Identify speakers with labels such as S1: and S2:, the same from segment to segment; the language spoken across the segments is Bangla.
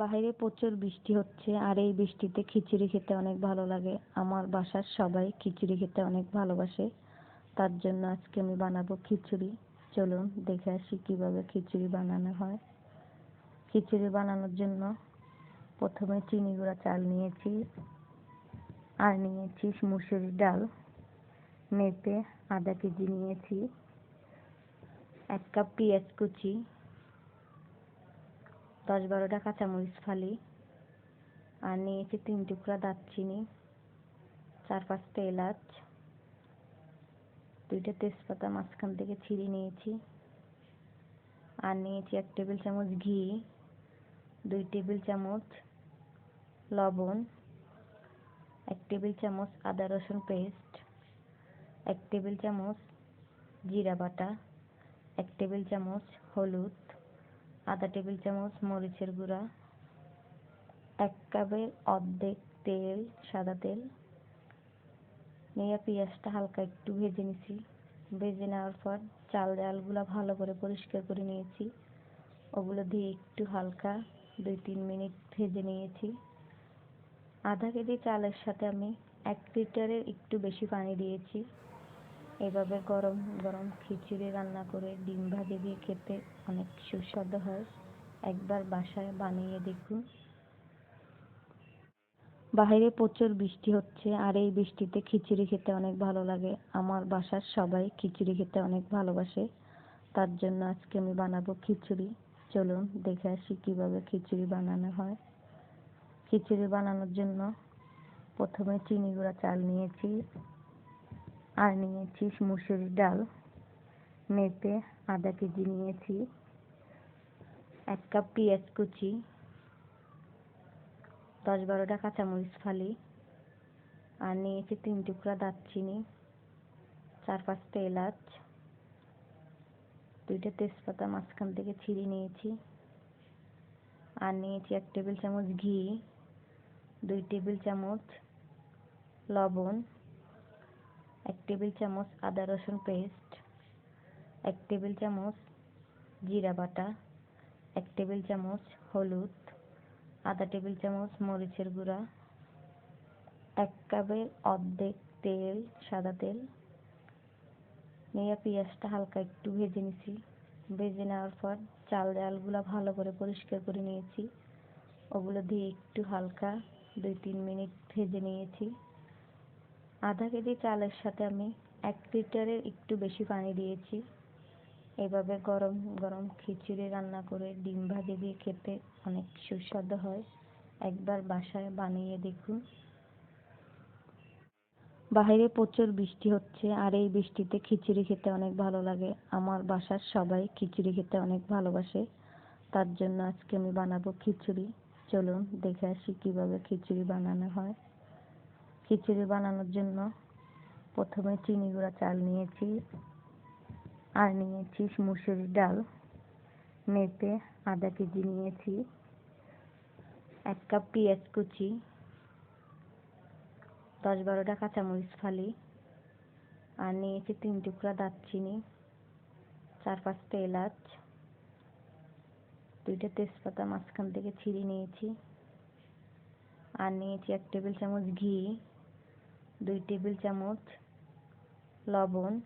S1: বাইরে প্রচুর বৃষ্টি হচ্ছে, আর এই বৃষ্টিতে খিচুড়ি খেতে অনেক ভালো লাগে। আমার বাসার সবাই খিচুড়ি খেতে অনেক ভালোবাসে। তার জন্য আজকে আমি বানাবো খিচুড়ি। চলুন দেখে আসি কীভাবে খিচুড়ি বানানো হয়। খিচুড়ি বানানোর জন্য প্রথমে চিনি গুঁড়া চাল নিয়েছি, আর নিয়েছি মুসুরির ডাল। মেপে আধা কেজি নিয়েছি। এক কাপ পেঁয়াজ কুচি দশ বারোটা কাঁচামরিচ ফালি, আর নিয়েছি তিন টুকরা দারচিনি, চার পাঁচটা এলাচ, দুইটা তেজপাতা মাঝখান থেকে ছিঁড়ে নিয়েছি, আর নিয়েছি এক টেবিল চামচ ঘি, দুই টেবিল চামচ লবণ, এক টেবিল চামচ আদা রসুন পেস্ট, এক টেবিল চামচ জিরা বাটা, এক টেবিল চামচ হলুদ আধা টেবিল চামচ, মরিচের গুঁড়া, এক কাপের অর্ধেক তেল, সাদা তেল। নিয়ে পেঁয়াজটা হালকা একটু ভেজে নিছি। ভেজে নেওয়ার পর চাল ডালগুলো ভালো করে পরিষ্কার করে নিয়েছি। ওগুলো দিয়ে একটু হালকা দুই তিন মিনিট ভেজে নিয়েছি। আধা কেজি চালের সাথে আমি এক লিটারের একটু বেশি পানি দিয়েছি। এভাবে গরম গরম খিচুড়ি রান্না করে ডিম ভাজি দিয়ে খেতে অনেক সুস্বাদু হয়। একবার বাসায় বানিয়ে দেখুন। বাইরে প্রচুর বৃষ্টি হচ্ছে আর এই বৃষ্টিতে খিচুড়ি খেতে অনেক ভালো লাগে। আমার বাসার সবাই খিচুড়ি খেতে অনেক ভালোবাসে। তার জন্য আজকে আমি বানাবো খিচুড়ি। চলুন দেখে আসি কীভাবে খিচুড়ি বানানো হয়। খিচুড়ি বানানোর জন্য প্রথমে চিনি গুঁড়া চাল নিয়েছি। আর নিয়েছি মুসুরির ডাল। মেপে আধা কেজি নিয়েছি। এক কাপ পেঁয়াজ কুচি। দশ বারোটা কাঁচামরিচ ফালি। আর নিয়েছি তিন টুকরা দারচিনি। চার পাঁচটা এলাচ। দুইটা তেজপাতা মাঝখান থেকে ছিঁড়ে নিয়েছি। আর নিয়েছি এক টেবিল চামচ ঘি, দুই টেবিল চামচ লবণ। এক টেবিল চামচ আদা রসুন পেস্ট এক টেবিল চামচ জিরা বাটা, এক টেবিল চামচ হলুদ, আধা টেবিল চামচ মরিচের গুঁড়া, এক কাপের অর্ধেক তেল, সাদা তেল। নিয়ে পেঁয়াজটা হালকা একটু ভেজে নিছি। ভেজে নেওয়ার পর চাল ডালগুলো ভালো করে পরিষ্কার করে নিয়েছি। ওগুলো দিয়ে একটু হালকা দুই তিন মিনিট ভেজে নিয়েছি। আধা কেজি চালের সাথে আমি এক লিটারের একটু বেশি পানি দিয়েছি। এভাবে গরম গরম খিচুড়ি রান্না করে ডিম ভাজি দিয়ে খেতে অনেক সুস্বাদু হয়। একবার বাসায় বানিয়ে দেখুন। বাইরে প্রচুর বৃষ্টি হচ্ছে আর এই বৃষ্টিতে খিচুড়ি খেতে অনেক ভালো লাগে। আমার বাসার সবাই খিচুড়ি খেতে অনেক ভালোবাসে। তার জন্য আজকে আমি বানাবো খিচুড়ি। চলুন দেখে আসি কীভাবে খিচুড়ি বানানো হয়। খিচুড়ি বানানোর জন্য প্রথমে চিনি গুঁড়া, চাল নিয়েছি আর নিয়েছি মুসুরির ডাল। মেপে আধা কেজি নিয়েছি, এক কাপ পেঁয়াজ কুচি, দশ বারোটা কাঁচামরিচ ফালি আর নিয়েছি তিন টুকরা দারচিনি, চার পাঁচটা এলাচ, দুইটা তেজপাতা মাঝখান থেকে ছিঁড়ে নিয়েছি। আর নিয়েছি এক টেবিল চামচ ঘি। দুই টেবিল চামচ লবণ,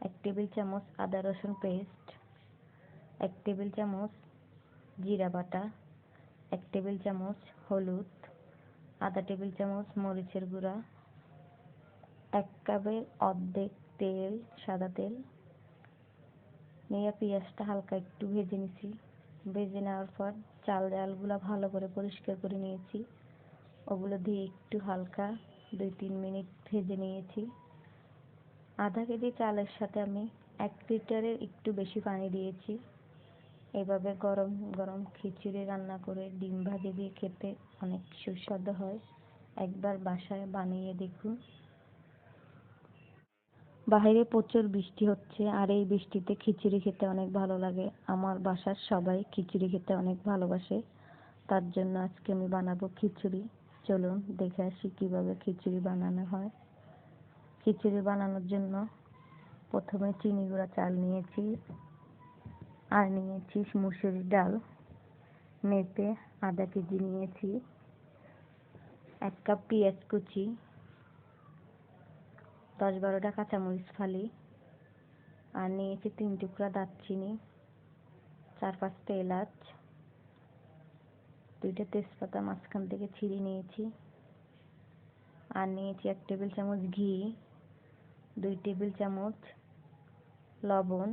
S1: এক টেবিল চামচ আদা রসুন পেস্ট, এক টেবিল চামচ জিরা বাটা, এক টেবিল চামচ হলুদ, আধা টেবিল চামচ মরিচের গুঁড়া, এক কাপের অর্ধেক তেল, সাদা তেল। নিয়ে পেঁয়াজটা হালকা একটু ভেজে নিছি। ভেজে নেওয়ার পর চাল ডালগুলো ভালো করে পরিষ্কার করে নিয়েছি। ওগুলো দিয়ে একটু হালকা দুই তিন মিনিট ভেজে নিয়েছি। আধা কেজি চালের সাথে আমি এক লিটারের একটু বেশি পানি দিয়েছি। এভাবে গরম গরম খিচুড়ি রান্না করে ডিম ভাজি দিয়ে খেতে অনেক সুস্বাদু হয়। একবার বাসায় বানিয়ে দেখুন। বাইরে প্রচুর বৃষ্টি হচ্ছে আর এই বৃষ্টিতে খিচুড়ি খেতে অনেক ভালো লাগে। আমার বাসার সবাই খিচুড়ি খেতে অনেক ভালোবাসে। তার জন্য আজকে আমি বানাবো খিচুড়ি। চলুন দেখে আসি কীভাবে খিচুড়ি বানানো হয়। খিচুড়ি বানানোর জন্য প্রথমে চিনি গুঁড়া চাল নিয়েছি আর নিয়েছি মুসুরির ডাল। মেপে আধা কেজি নিয়েছি, এক কাপ পেঁয়াজ কুচি, দশ বারোটা কাঁচামরিচ ফালি আর নিয়েছি তিন টুকরা দারচিনি, চার পাঁচটা এলাচ দুইটা তেজপাতা মাঝখান থেকে ছিঁড়ে নিয়েছি। আর নিয়েছি এক টেবিল চামচ ঘি, দুই টেবিল চামচ লবণ